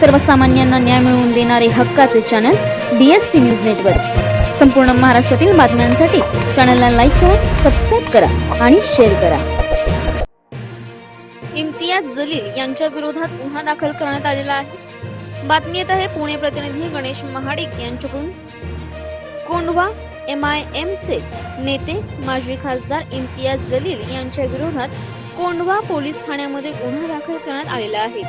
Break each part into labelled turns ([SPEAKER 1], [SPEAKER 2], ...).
[SPEAKER 1] सर्वसामान्यांना न्याय मिळवून देणारे हक्काचे channel B S P news network संपूर्ण महाराष्ट्रातील बातम्यांसाठी चॅनलला लाईक करा सबस्क्राईब करा आणि शेअर करा. इम्तियाज जलील यांच्या विरोधात गुन्हा दाखल करण्यात आलेला आहे. बातमी येत आहे पुणे प्रतिनिधी गणेश महाडिक यांच्याकडून. कोंढवा एम आय एम चे नेते माजी खासदार इम्तियाज जलील यांच्या विरोधात कोंढवा पोलीस ठाण्यामध्ये गुन्हा दाखल करण्यात आलेला आहे.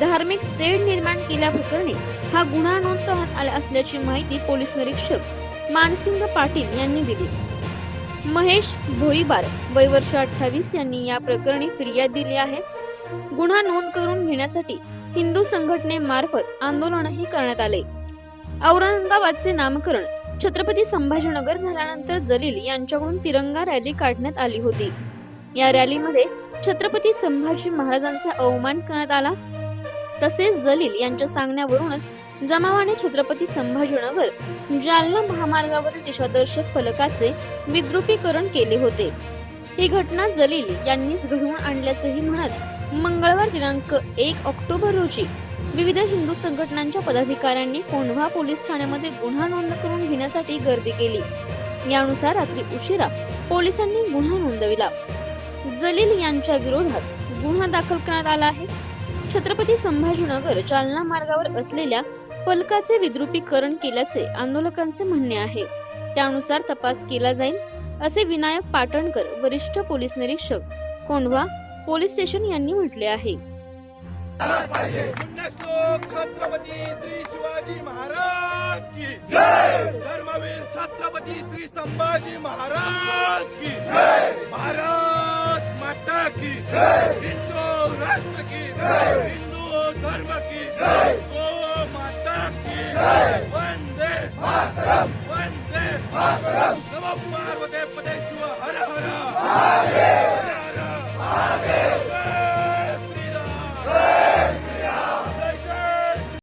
[SPEAKER 1] धार्मिक तेढ निर्माण केल्याप्रकरणी हा गुन्हा नोंद करण्यात आला असल्याची माहिती पोलीस निरीक्षक मानसिंग पाटील यांनी दिली. महेश भोईबार वय वर्ष अठ्ठावीस यांनी या प्रकरणी फिर्याद दिली आहे. गुन्हा नोंद करून घेण्यासाठी हिंदू संघटनेमार्फत आंदोलनही करण्यात आले. औरंगाबादचे नामकरण छत्रपती संभाजीनगर झाल्यानंतर जलील यांच्याकडून तिरंगा रॅली काढण्यात आली होती. या रॅलीमध्ये छत्रपती संभाजी महाराजांचा अवमान करण्यात आला. तसेच जलील यांच्या सांगण्यावरूनच जमावाने छत्रपती संभाजीनगर जालना महामार्गावरील दिशादर्शक फलकाचे विद्रुपीकरण केले होते. ही घटना जलील यांनीच घडवून आणल्याचंही म्हणत मंगळवार दिनांक एक ऑक्टोबर रोजी विविध हिंदू संघटनांच्या पदाधिकाऱ्यांनी कोंढवा पोलीस ठाण्यामध्ये गुन्हा नोंद करून घेण्यासाठी गर्दी केली. यानुसार रात्री उशिरा पोलिसांनी गुन्हा नोंदविला. जलील यांच्या विरोधात गुन्हा दाखल करण्यात आला आहे. छत्रपती संभाजीनगर जालना मार्गावर असलेल्या फलकाचे विद्रुपीकरण केल्याचे आंदोलकांचे म्हणणे आहे. त्यानुसार तपास केला जाईल असे विनायक पाटणकर वरिष्ठ पोलीस निरीक्षक कोंढवा पोलीस स्टेशन यांनी म्हटले आहे.
[SPEAKER 2] छत्रपती श्री शिवाजी महाराज की जय! धर्मवीर छत्रपती श्री संभाजी महाराज की जय! भारत माता की जय! हिंदू राष्ट्र की जय। हिंदू धर्म की जय। गो माता की जय। वंदे मातरम। वंदे मातरम। नमो पार्वते पदे शिव हर हर